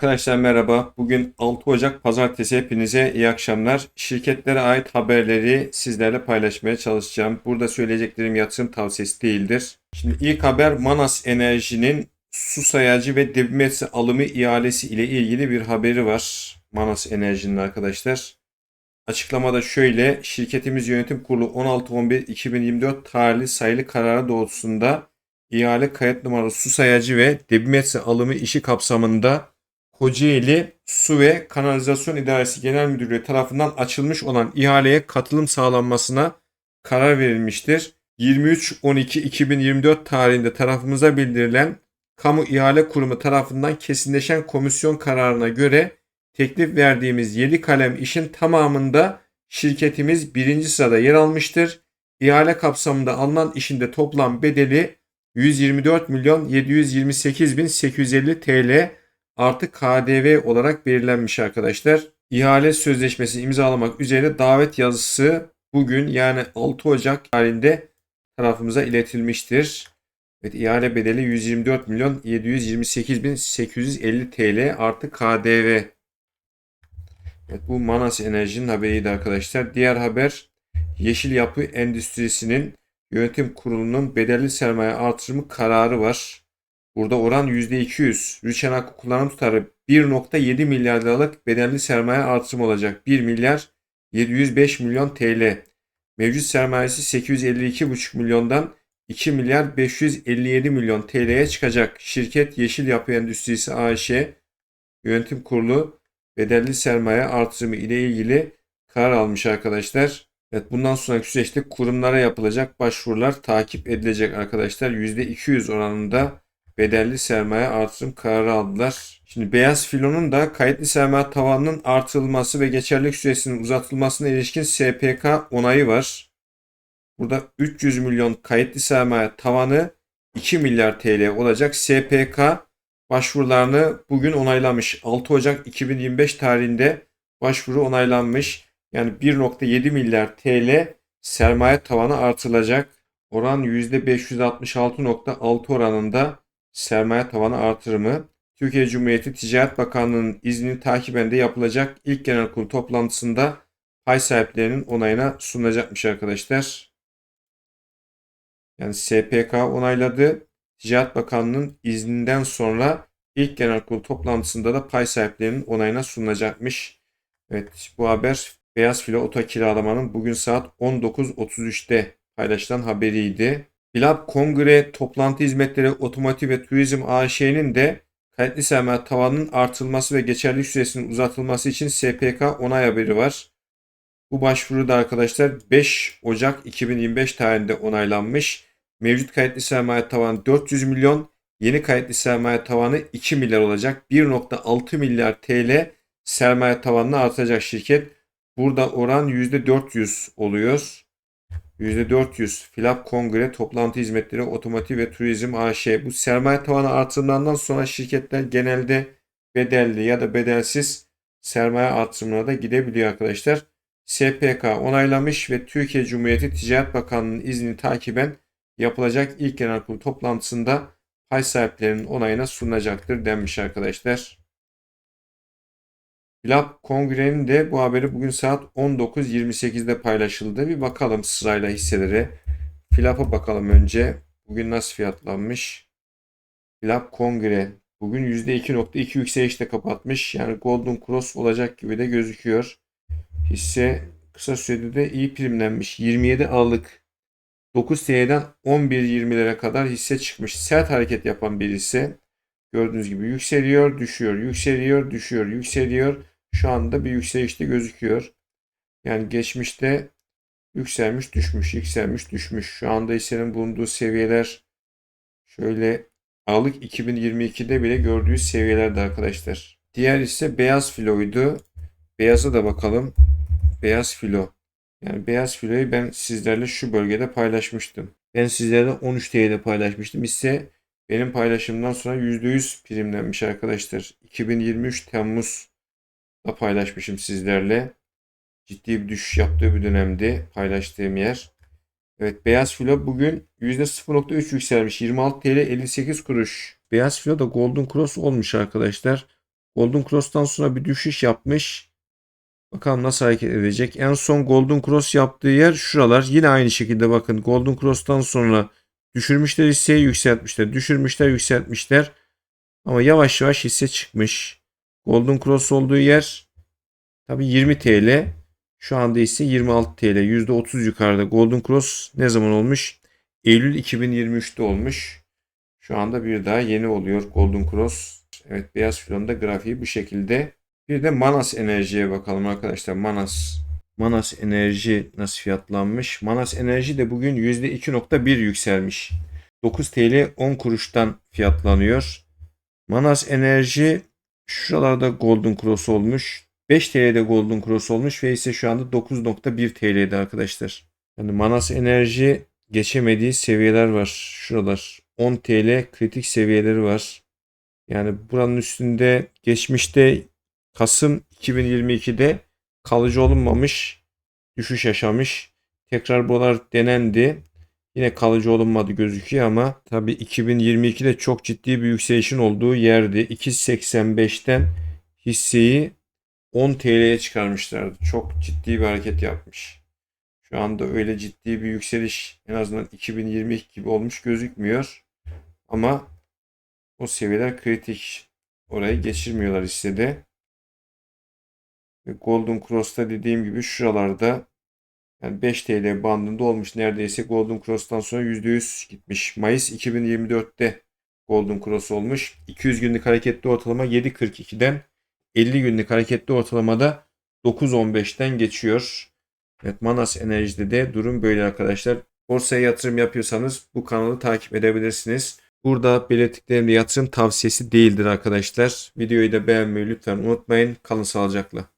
Arkadaşlar merhaba. Bugün 6 Ocak Pazartesi hepinize iyi akşamlar. Şirketlere ait haberleri sizlerle paylaşmaya çalışacağım. Burada söyleyeceklerim yatırım tavsiyesi değildir. Şimdi ilk haber Manas Enerji'nin su sayacı ve debimetre alımı ihalesi ile ilgili bir haberi var. Manas Enerji'nin arkadaşlar. Açıklamada şöyle, şirketimiz yönetim kurulu 16-11-2024 tarihli sayılı kararı doğrultusunda ihale kayıt numaralı su sayacı ve debimetre alımı işi kapsamında Kocaeli Su ve Kanalizasyon İdaresi Genel Müdürlüğü tarafından açılmış olan ihaleye katılım sağlanmasına karar verilmiştir. 23.12.2024 tarihinde tarafımıza bildirilen Kamu İhale Kurumu tarafından kesinleşen komisyon kararına göre teklif verdiğimiz 7 kalem işin tamamında şirketimiz birinci sırada yer almıştır. İhale kapsamında alınan işin de toplam bedeli 124 milyon 728 bin 850 TL artı KDV olarak belirlenmiş arkadaşlar. İhale sözleşmesi imzalamak üzere davet yazısı bugün yani 6 Ocak tarihinde tarafımıza iletilmiştir. Evet, ihale bedeli 124 milyon 728 bin 850 TL artı KDV. Evet, bu Manas Enerji'nin haberiydi arkadaşlar. Diğer haber Yeşil Yapı Endüstrisi'nin yönetim kurulunun bedelli sermaye artırımı kararı var. Burada oran %200. Rüçhan Hakkı kullanım tutarı 1.7 milyar liralık bedelli sermaye artırımı olacak. 1 milyar 705 milyon TL. Mevcut sermayesi 852,5 milyondan 2 milyar 557 milyon TL'ye çıkacak. Şirket Yeşil Yapı Endüstrisi AŞ Yönetim Kurulu bedelli sermaye artırımı ile ilgili karar almış arkadaşlar. Evet bundan sonraki süreçte kurumlara yapılacak başvurular takip edilecek arkadaşlar. %200 oranında bedelli sermaye artırım kararı aldılar. Şimdi beyaz filonun da kayıtlı sermaye tavanının artırılması ve geçerlilik süresinin uzatılmasına ilişkin SPK onayı var. Burada 300 milyon kayıtlı sermaye tavanı 2 milyar TL olacak. SPK başvurularını bugün onaylamış. 6 Ocak 2025 tarihinde başvuru onaylanmış. Yani 1.7 milyar TL sermaye tavanı artırılacak. Oran %566.6 oranında sermaye tavanı artırımı. Türkiye Cumhuriyeti Ticaret Bakanlığı'nın iznini takiben de yapılacak ilk genel kurul toplantısında pay sahiplerinin onayına sunulacakmış arkadaşlar. Yani SPK onayladı. Ticaret Bakanlığı'nın izninden sonra ilk genel kurul toplantısında da pay sahiplerinin onayına sunulacakmış. Evet bu haber Beyaz Filo Oto kiralamanın bugün saat 19.33'te paylaşılan haberiydi. Bilab Kongre Toplantı Hizmetleri Otomotiv ve Turizm AŞ'nin de kayıtlı sermaye tavanının artırılması ve geçerlilik süresinin uzatılması için SPK onay haberi var. Bu başvuru da arkadaşlar 5 Ocak 2025 tarihinde onaylanmış. Mevcut kayıtlı sermaye tavanı 400 milyon, yeni kayıtlı sermaye tavanı 2 milyar olacak. 1.6 milyar TL sermaye tavanını artacak şirket. Burada oran %400 oluyor. %400 Filap Kongre Toplantı Hizmetleri Otomotiv ve Turizm AŞ. Bu sermaye tavanı artırımlarından sonra şirketler genelde bedelli ya da bedelsiz sermaye artırımına da gidebiliyor arkadaşlar. SPK onaylamış ve Türkiye Cumhuriyeti Ticaret Bakanlığı'nın izni takiben yapılacak ilk genel kurul toplantısında pay sahiplerinin onayına sunulacaktır denmiş arkadaşlar. Lab Kongre'nin de bu haberi bugün saat 19.28'de paylaşıldı. Bir bakalım sırayla hisseleri. Filap'a bakalım önce. Bugün nasıl fiyatlanmış? Filap Kongre bugün %2.2 yükselişte kapatmış. Yani Golden Cross olacak gibi de gözüküyor. Hisse kısa sürede de iyi primlenmiş. 27 Aralık 9 TL'den 11.20'lere kadar hisse çıkmış. Sert hareket yapan bir hisse. Gördüğünüz gibi yükseliyor, düşüyor, yükseliyor, düşüyor, yükseliyor. Şu anda bir yükselişte gözüküyor. Yani geçmişte yükselmiş, düşmüş, yükselmiş, düşmüş. Şu anda hissenin bulunduğu seviyeler şöyle Aralık 2022'de bile gördüğü seviyelerde arkadaşlar. Diğer ise beyaz filoydu. Beyaza da bakalım. Beyaz filo. Yani beyaz filoyu ben sizlerle şu bölgede paylaşmıştım. Ben sizlerle 13 TL'de paylaşmıştım. Hisse benim paylaşımdan sonra %100 primlenmiş arkadaşlar. 2023 Temmuz da paylaşmışım sizlerle. Ciddi bir düşüş yaptığı bir dönemde paylaştığım yer. Evet beyaz filo bugün %0.3 yükselmiş. 26 TL 58 kuruş. Beyaz filo da Golden Cross olmuş arkadaşlar. Golden Cross'tan sonra bir düşüş yapmış. Bakalım nasıl hareket edecek. En son Golden Cross yaptığı yer şuralar. Yine aynı şekilde bakın Golden Cross'tan sonra düşürmüşler hisseyi yükseltmişler. Düşürmüşler yükseltmişler. Ama yavaş yavaş hisse çıkmış. Golden Cross olduğu yer tabi 20 TL. Şu anda ise 26 TL. %30 yukarıda. Golden Cross ne zaman olmuş? Eylül 2023'te olmuş. Şu anda bir daha yeni oluyor Golden Cross. Evet beyaz filonda grafiği bu şekilde. Bir de Manas Enerji'ye bakalım arkadaşlar. Manas. Manas Enerji nasıl fiyatlanmış? Manas Enerji de bugün %2.1 yükselmiş. 9 TL 10 kuruştan fiyatlanıyor. Manas Enerji şuralarda Golden Cross olmuş. 5 TL'de Golden Cross olmuş ve ise şu anda 9.1 TL'de arkadaşlar. Yani Manas Enerji geçemediği seviyeler var. Şuralar 10 TL kritik seviyeleri var. Yani buranın üstünde geçmişte Kasım 2022'de kalıcı olunmamış, düşüş yaşamış. Tekrar buralar denendi. Yine kalıcı olunmadı gözüküyor ama tabii 2022'de çok ciddi bir yükselişin olduğu yerdi. 2.85'ten hisseyi 10 TL'ye çıkarmışlardı. Çok ciddi bir hareket yapmış. Şu anda öyle ciddi bir yükseliş en azından 2022 gibi olmuş gözükmüyor. Ama o seviyeler kritik. Orayı geçirmiyorlar hissede. Golden Cross'ta dediğim gibi şuralarda yani 5 TL bandında olmuş neredeyse Golden Cross'tan sonra %100 gitmiş. Mayıs 2024'te Golden Cross olmuş. 200 günlük hareketli ortalama 7.42'den 50 günlük hareketli ortalamada 9.15'ten geçiyor. Evet Manas Enerji'de de durum böyle arkadaşlar. Borsaya yatırım yapıyorsanız bu kanalı takip edebilirsiniz. Burada belirttiklerim de yatırım tavsiyesi değildir arkadaşlar. Videoyu da beğenmeyi lütfen unutmayın. Kalın sağlıcakla.